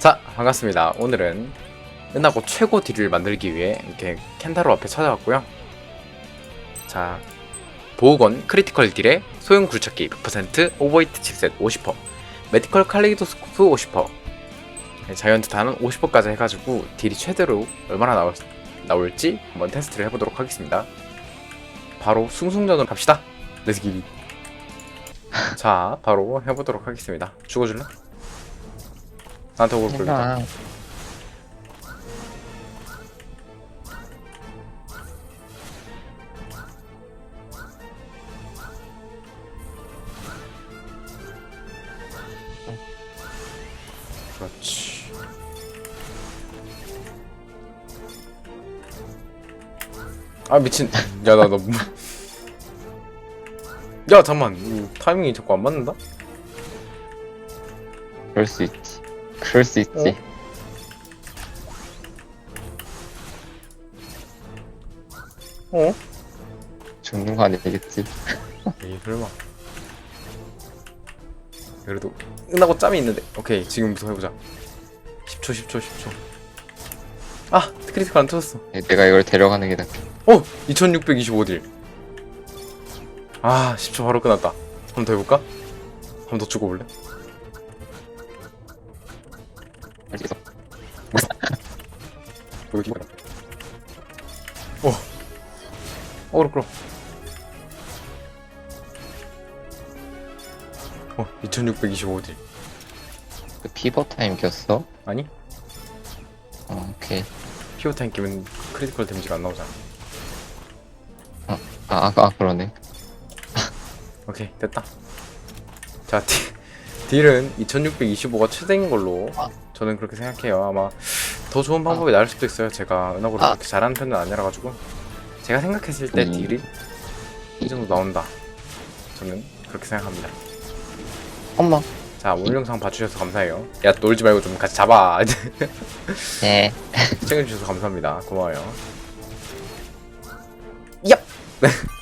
자 반갑습니다. 오늘은 끝나고 최고 딜을 만들기 위해 이렇게 켄타로 앞에 찾아왔고요. 자 보호건 크리티컬 딜에 소형 굴착기 100% 오버히트 칩셋 50% 메디컬 칼리도스코프 50% 네, 자이언트 단은 50%까지 해가지고 딜이 최대로 얼마나 나올, 나올지 한번 테스트를 해보도록 하겠습니다. 바로 승승전으로 갑시다. 렛츠기비 자 바로 해보도록 하겠습니다. 죽어줄래? 나한테 오글 끌리다 해봐. 그렇지. 아 미친. 야 나 너. 뭐- 야 잠만. 이 타이밍이 자꾸 안 맞는다? 그럴 수 있지. 그럴 수 있지. 어? 죽는 거 아니겠지. 에이 설마. 그래도 끝나고 짬이 있는데. 오케이 지금부터 해보자. 10초 10초 10초. 아 크리티컬 안 터졌어. 내가 이걸 데려가는 게 낫. 어 2625딜. 아 10초 바로 끝났다. 한 번 더 해볼까? 한 번 더 죽어볼래? 할 수 있어. 여기 뭐야? 어. 어그로 끌어. 어, 2625딜. 그 피버 타임 꼈어? 아니? 어, 오케이. 피오 타임 끼면 크리티컬 데미지가 안 나오잖아. 아, 아, 아 그러네. 오케이, 됐다. 자, 딜, 딜은 2625가 최대인 걸로 저는 그렇게 생각해요. 아마 더 좋은 방법이 나을 수도 있어요. 제가 은하고를 아. 그렇게 잘하는 편은 아니라 가지고. 제가 생각했을 때 음. 딜이 이 정도 나온다. 저는 그렇게 생각합니다. 엄마. 자 오늘 영상 봐주셔서 감사해요 야 놀지 말고 좀 같이 잡아 네. 시청해주셔서 감사합니다 고마워요 얍